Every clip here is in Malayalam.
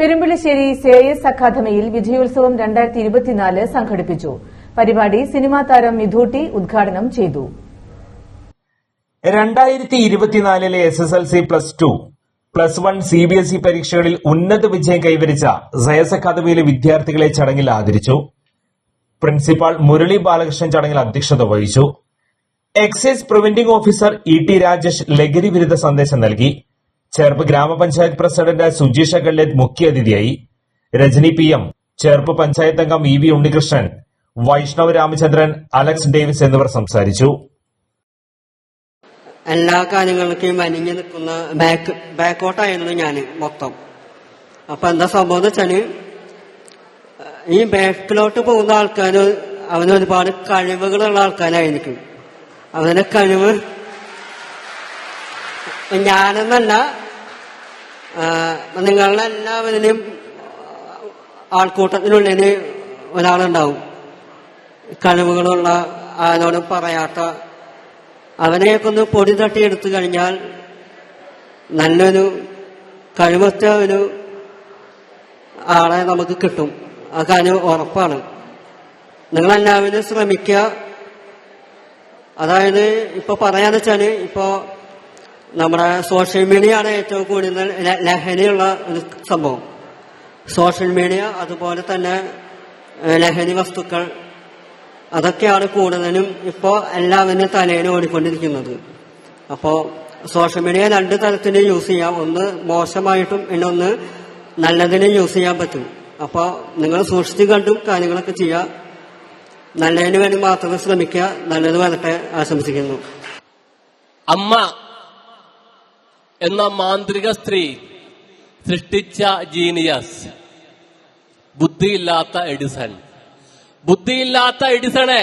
പെരുമ്പിളിശ്ശേരി സേയസ് അക്കാദമിയിൽ വിജയോത്സവം രണ്ടായിരത്തി ഇരുപത്തിനാല് സംഘടിപ്പിച്ചു. പരിപാടി സിനിമാ താരം മിഥൂട്ടി ഉദ്ഘാടനം ചെയ്തു. രണ്ടായിരത്തി ഇരുപത്തിനാലിലെ S S L C plus two plus one C B S E പരീക്ഷകളിൽ ഉന്നത വിജയം കൈവരിച്ച സയസ് അക്കാദമിയിലെ വിദ്യാർത്ഥികളെ ചടങ്ങിൽ ആദരിച്ചു. പ്രിൻസിപ്പാൾ മുരളി ബാലകൃഷ്ണൻ ചടങ്ങിൽ അധ്യക്ഷത വഹിച്ചു. Excise preventive officer E T Rajesh ലഹരി വിരുദ്ധ സന്ദേശം നൽകി. ചേർപ്പ് ഗ്രാമപഞ്ചായത്ത് പ്രസിഡന്റ് സുജീഷ ഗള്ളേത് മുഖ്യാതിഥിയായി. രജനി പി എം ചേർപ്പ് പഞ്ചായത്ത് അംഗം E V Unnikrishnan Vaishnav Ramachandran Alex Davis എന്നിവർ സംസാരിച്ചു. എല്ലാ കാര്യങ്ങൾക്കും അനിഞ്ഞു നിൽക്കുന്ന ബാക്ക് ബാക്കോട്ടായിരുന്നു ഞാൻ മൊത്തം. അപ്പൊ എന്താ സംഭവം വെച്ചാൽ ഈ ബാക്കിലോട്ട് പോകുന്ന ആൾക്കാർ അവന് ഒരുപാട് കഴിവുകളുള്ള ആൾക്കാരായിരിക്കും. അവന്റെ കഴിവ് ഞാനെന്നല്ല എല്ലാവരുടെയും ആൾക്കൂട്ടത്തിനുള്ളിൽ ഒരാളുണ്ടാവും. കഴിവുകളുള്ള ആരോടും പറയാത്ത അവനെയൊക്കെ ഒന്ന് പൊടി തട്ടി എടുത്തു കഴിഞ്ഞാൽ നല്ലൊരു കഴിവറ്റ ഒരു ആളെ നമുക്ക് കിട്ടും. ആ കാര്യം ഉറപ്പാണ്. നിങ്ങളെല്ലാവരും ശ്രമിക്കുക. അതായത് ഇപ്പൊ പറയാന്ന് വെച്ചാൽ ഇപ്പോ നമ്മുടെ സോഷ്യൽ മീഡിയയാണ് ഏറ്റവും കൂടുതൽ ലഹരിയുള്ള ഒരു സംഭവം. സോഷ്യൽ മീഡിയ അതുപോലെ തന്നെ ലഹരി വസ്തുക്കൾ അതൊക്കെയാണ് കൂടുതലും ഇപ്പോൾ എല്ലാവരും തലയിൽ ഓടിക്കൊണ്ടിരിക്കുന്നത്. അപ്പോൾ സോഷ്യൽ മീഡിയ രണ്ട് തരത്തിൽ യൂസ് ചെയ്യാം. ഒന്ന് മോശമായിട്ടും ഇന്നൊന്ന് നല്ലതിന് യൂസ് ചെയ്യാൻ പറ്റും. അപ്പോൾ നിങ്ങൾ സൂക്ഷിച്ചു കണ്ടും കാര്യങ്ങളൊക്കെ ചെയ്യുക നല്ലതിന് വേണ്ടി മാത്രമേ ശ്രമിക്കുക. നല്ലത് വരട്ടെ ആശംസിക്കുന്നു. അമ്മ എന്ന മാന്ത്രിക സ്ത്രീ സൃഷ്ടിച്ച ജീനിയസ്. ബുദ്ധിയില്ലാത്ത എഡിസൺ. ബുദ്ധിയില്ലാത്ത എഡിസണെ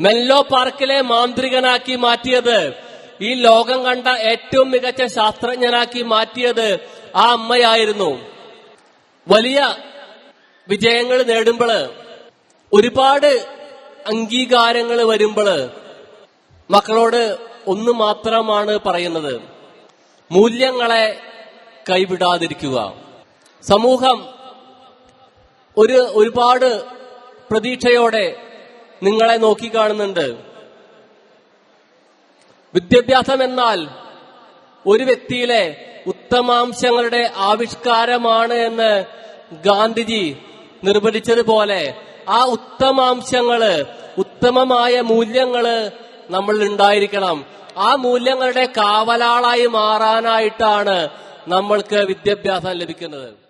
മെല്ലോ പാർക്കിലെ മാന്ത്രികനാക്കി മാറ്റിയത് ഈ ലോകം കണ്ട ഏറ്റവും മികച്ച ശാസ്ത്രജ്ഞനാക്കി മാറ്റിയത് ആ അമ്മയായിരുന്നു. വലിയ വിജയങ്ങൾ നേടുമ്പോൾ ഒരുപാട് അംഗീകാരങ്ങൾ വരുമ്പോൾ മക്കളോട് ഒന്ന് മാത്രമാണ് പറയുന്നത്. മൂല്യങ്ങളെ കൈവിടാതിരിക്കുക. സമൂഹം ഒരു ഒരുപാട് പ്രതീക്ഷയോടെ നിങ്ങളെ നോക്കിക്കാണുന്നുണ്ട് വിദ്യാഭ്യാസം എന്നാൽ ഒരു വ്യക്തിയിലെ ഉത്തമാംശങ്ങളുടെ ആവിഷ്കാരമാണ് എന്ന് ഗാന്ധിജി നിർവചിച്ചതുപോലെ ആ ഉത്തമാംശങ്ങൾ ഉത്തമമായ മൂല്യങ്ങൾ നമ്മൾ ഉണ്ടായിരിക്കണം. ആ മൂല്യങ്ങളുടെ കാവലാളായി മാറാനായിട്ടാണ് നമ്മൾക്ക് വിദ്യാഭ്യാസം ലഭിക്കുന്നത്.